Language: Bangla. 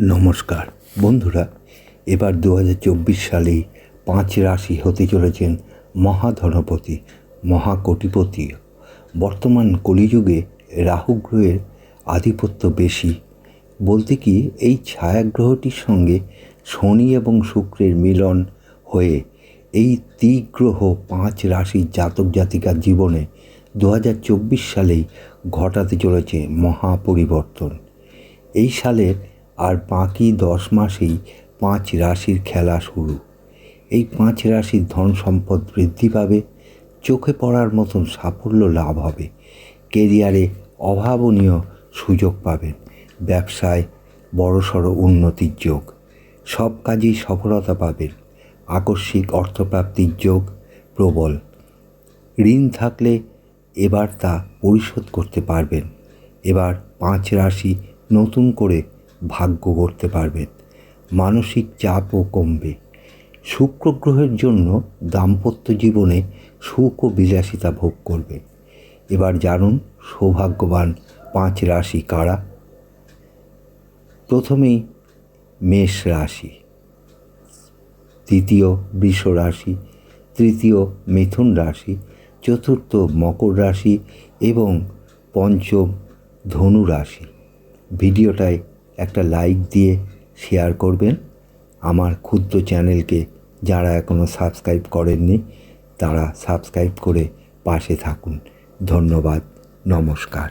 নমস্কার। বন্ধুরা, এবার দু সালেই পাঁচ রাশি হতে চলেছেন মহাধনপতি, মহাকটিপতি। বর্তমান কলিযুগে রাহু গ্রহের আধিপত্য বেশি। বলতে কি, এই ছায়াগ্রহটির সঙ্গে শনি এবং শুক্রের মিলন হয়ে এই ত্রিগ্রহ পাঁচ রাশির জাতক জাতিকার জীবনে দু হাজার চব্বিশ সালেই ঘটাতে চলেছে মহাপরিবর্তন। এই সালের আর বাকি দশ মাসেই পাঁচ রাশির খেলা শুরু। এই পাঁচ রাশির ধন সম্পদ বৃদ্ধি পাবে, চোখে পড়ার মতন সাফল্য লাভ হবে, কেরিয়ারে অভাবনীয় সুযোগ পাবেন, ব্যবসায় বড়সড় উন্নতির যোগ, সব কাজেই সফলতা পাবেন, আকস্মিক অর্থপ্রাপ্তির যোগ, প্রবল ঋণ থাকলে এবার তা পরিশোধ করতে পারবেন। এবার পাঁচ রাশি নতুন করে ভাগ্য করতে পারবেন মানসিক চাপও কমবে। শুক্র গ্রহের জন্য দাম্পত্য জীবনে সুখ ও বিলাসিতা ভোগ করবে। এবার জানুন, সৌভাগ্যবান পাঁচ রাশি কারা? প্রথমেই মেষ রাশি। দ্বিতীয় বৃষ রাশি। তৃতীয় মিথুন রাশি। চতুর্থ মকর রাশি এবং পঞ্চম ধনু রাশি। ভিডিওটায় একটা লাইক দিয়ে শেয়ার করবেন। আমার ক্ষুদ্র চ্যানেলকে যারা এখনও সাবস্ক্রাইব করেননি, তারা সাবস্ক্রাইব করে পাশে থাকুন। ধন্যবাদ, নমস্কার।